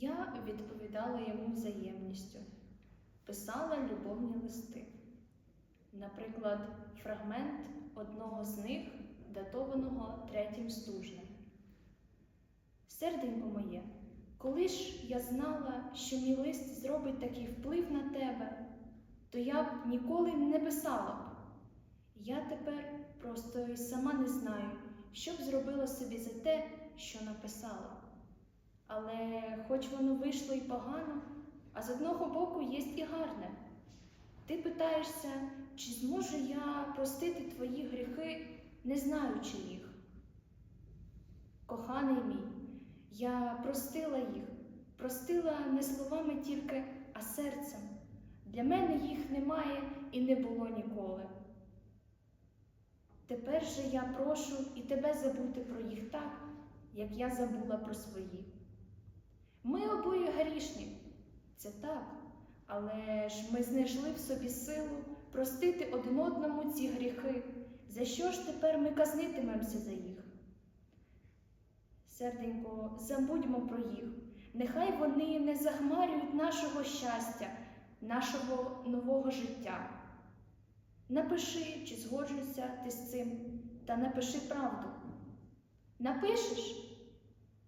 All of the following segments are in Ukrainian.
Я відповідала йому взаємністю, писала любовні листи. Наприклад, фрагмент одного з них, датованого третім стужнем. Серденько моє, коли ж я знала, що мій лист зробить такий вплив на тебе, то я б ніколи не писала б. Я тепер просто й сама не знаю, що б зробила собі за те, що написала. Але хоч воно вийшло і погано, а з одного боку є і гарне. Ти питаєшся, чи зможу я простити твої гріхи, не знаючи їх. Коханий мій, я простила їх, простила не словами тільки, а серцем. Для мене їх немає і не було ніколи. Тепер же я прошу і тебе забути про їх так, як я забула про свої. Ми обоє грішні, це так, але ж ми знайшли в собі силу простити один одному ці гріхи. За що ж тепер ми казнитимемося за їх? Серденько, забудьмо про їх. Нехай вони не захмарюють нашого щастя, нашого нового життя. Напиши, чи згоджуєшся ти з цим, та напиши правду. Напишеш,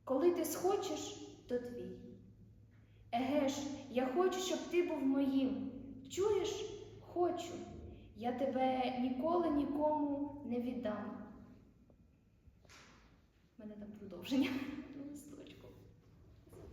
коли ти схочеш, то твій. Еге ж, я хочу, щоб ти був моїм. Чуєш? Хочу. Я тебе ніколи нікому не віддам. У мене там продовження.